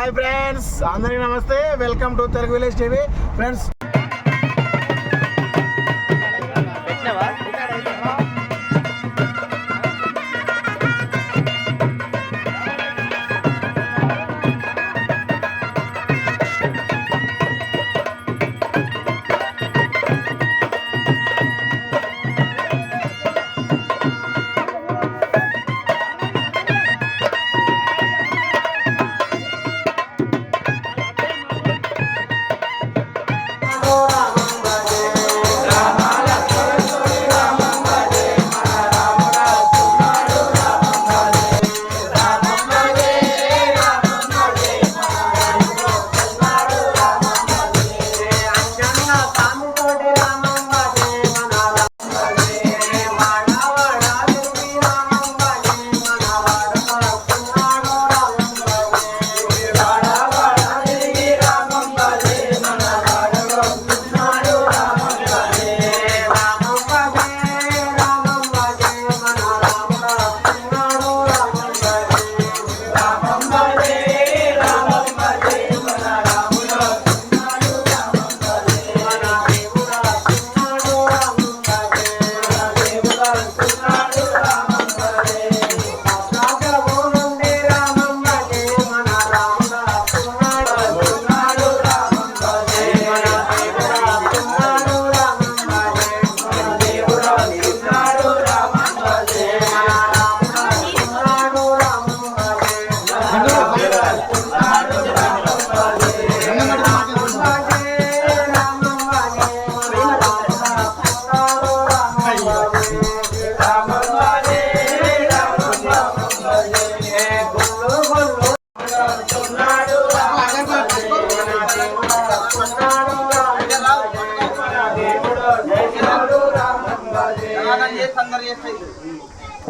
Hi friends అందరికీ నమస్తే. Welcome to Telugu village TV friends పెట్టినవా?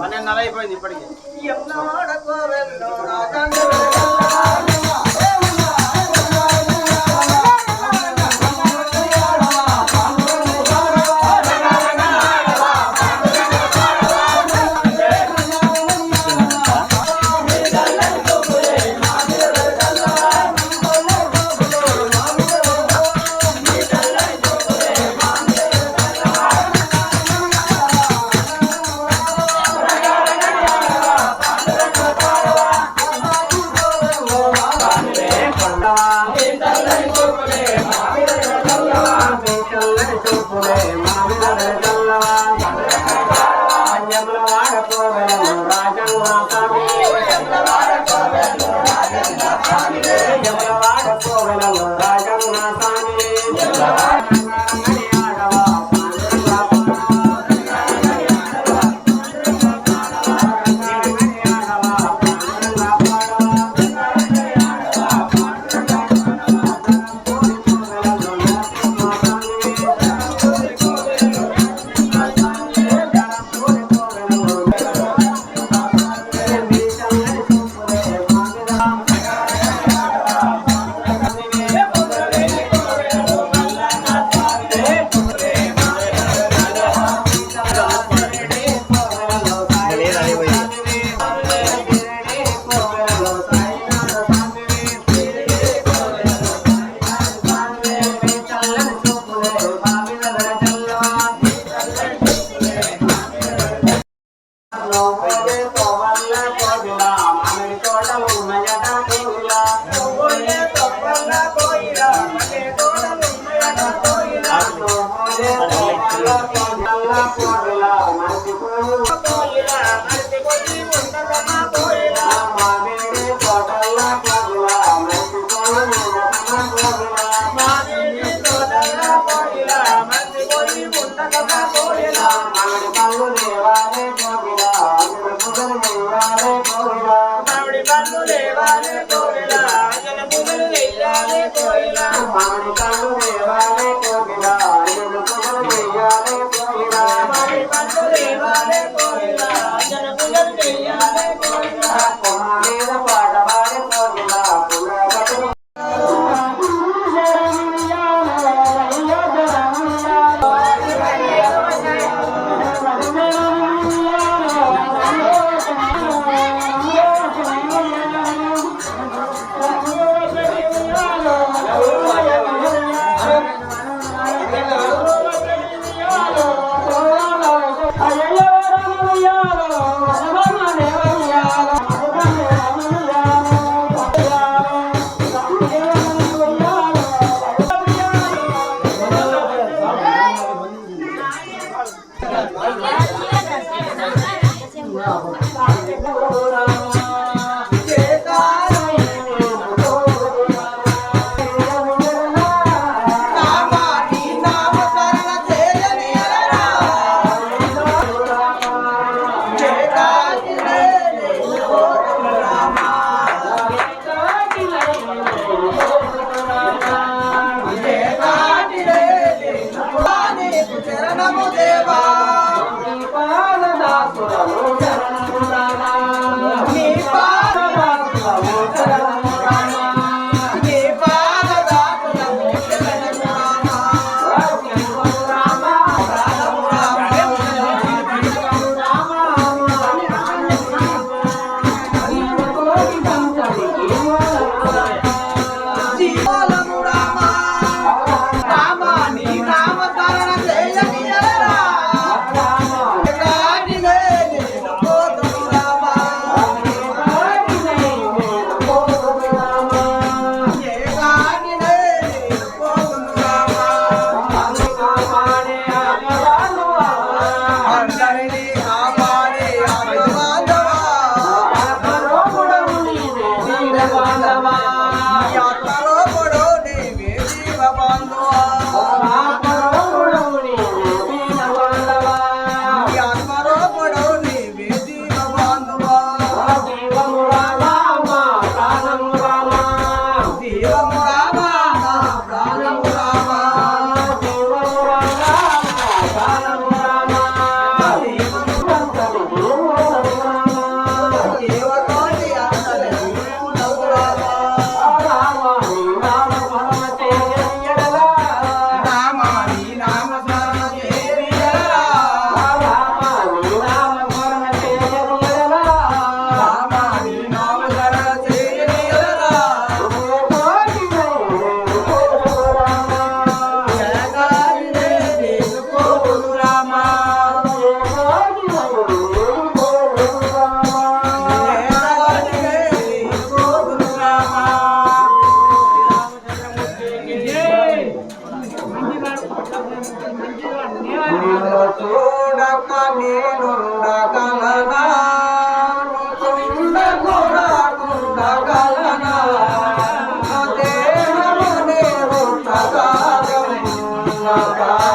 పన్నెండున్నర అయిపోయింది ఇప్పటికి. 来来来来来来来来来来来来来来 నా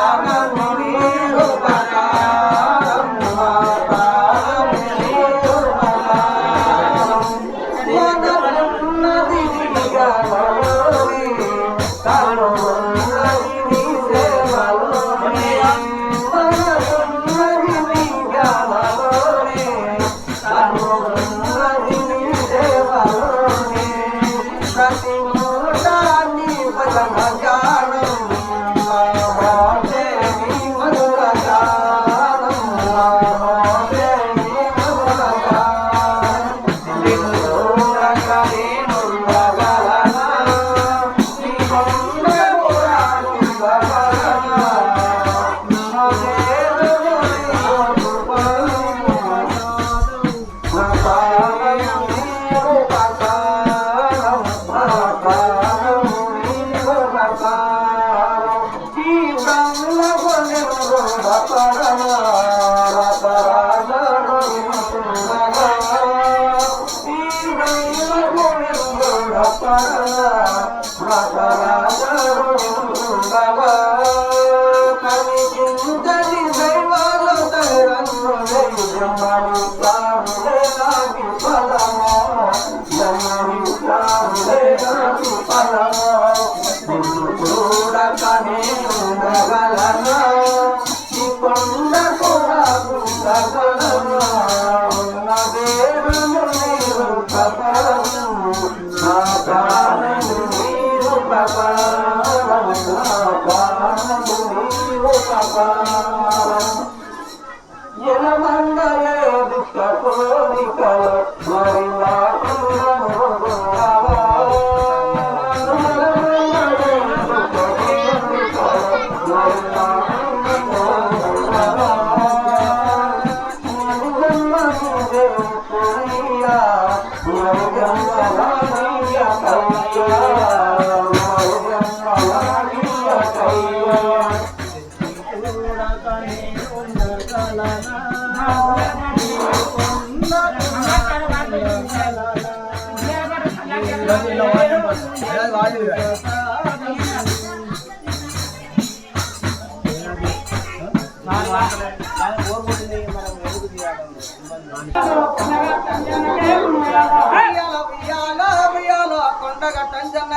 Bye.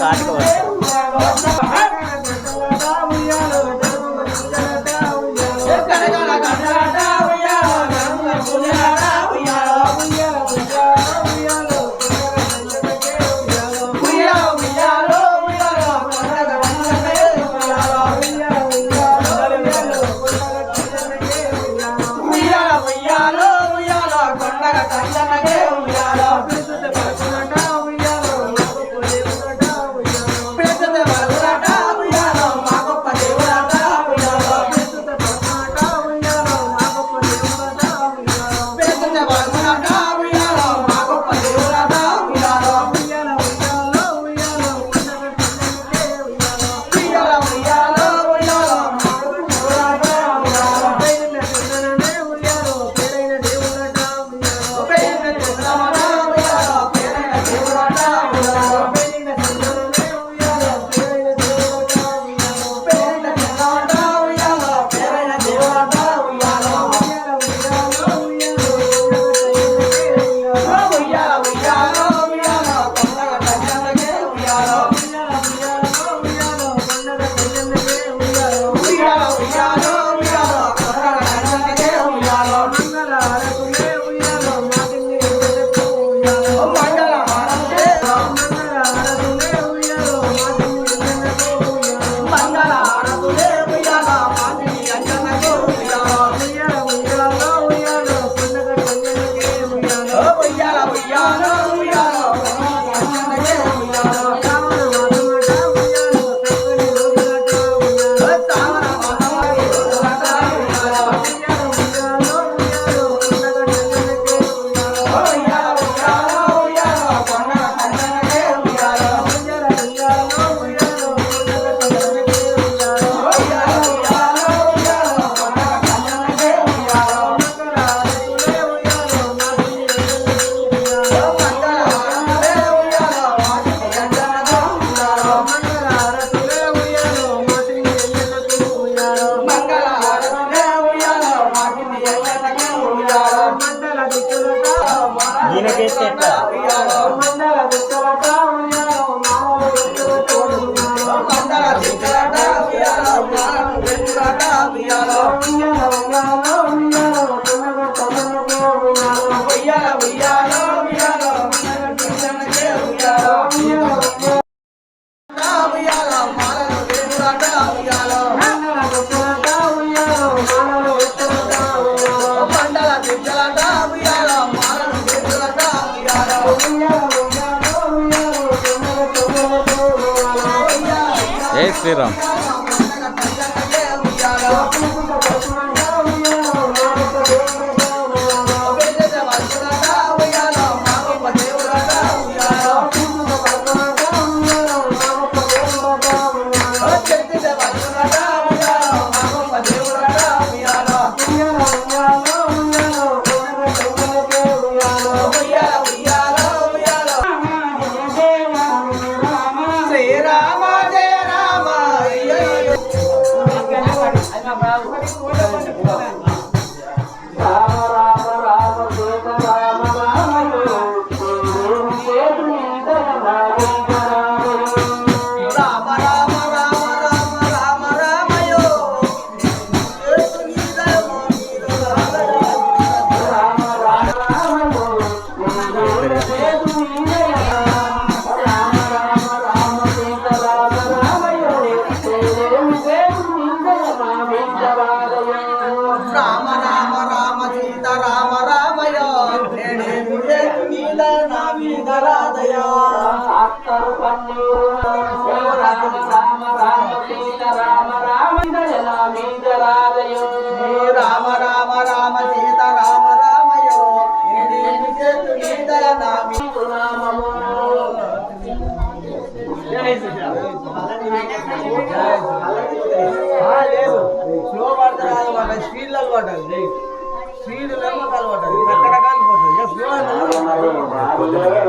काट को agua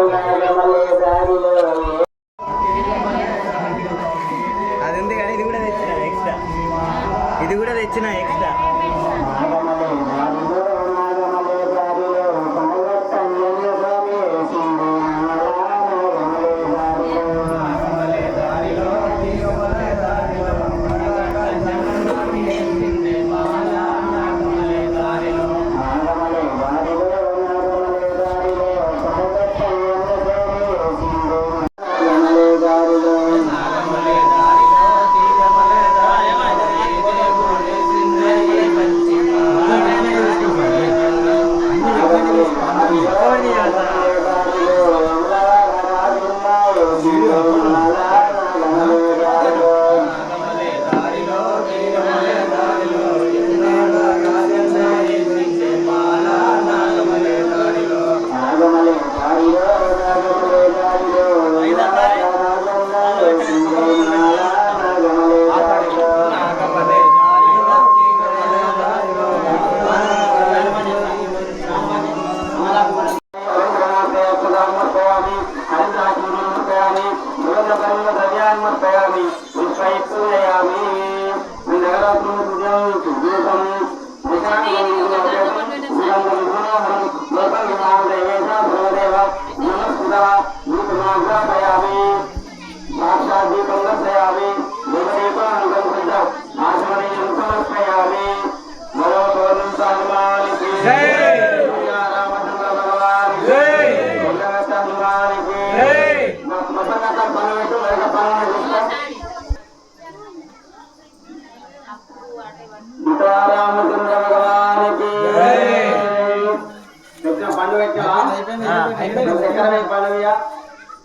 పండు పెట్టా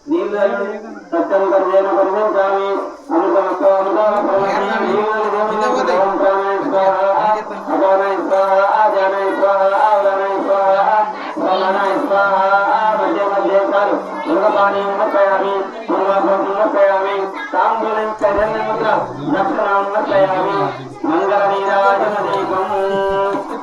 నీళ్ళు సత్యం కర్జేన పరిమించామి అనుగమస్తో అగానై స్వాహ ఆజానై స్వాహ ఆవలనై స్వాహ సోమనై స్వాహ మధ్య మధ్య చాలు తాంబూలం ముద్ర దక్షిణాం మంగళ నీరాజన దీపం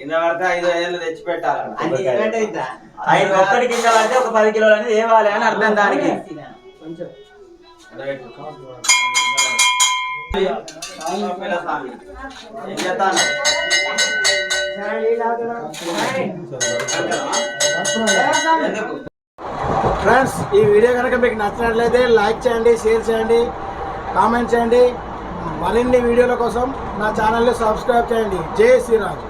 కింద పడితే ఐదు ఐదు తెచ్చి పెట్టాలి ఐదు ఒక్కటి కింద పడితే ఒక పది కిలోలు అనేది ఏవాలి అని అర్థం దానికి. ఏం చేస్తాను? ఎందుకు? ఫ్రెండ్స్ ఈ వీడియో కనుక మీకు నచ్చినట్లయితే లైక్ చేయండి షేర్ చేయండి కామెంట్ చేయండి. మరిన్ని వీడియోల కోసం నా ఛానల్ని సబ్స్క్రైబ్ చేయండి. జై శ్రీరామ్.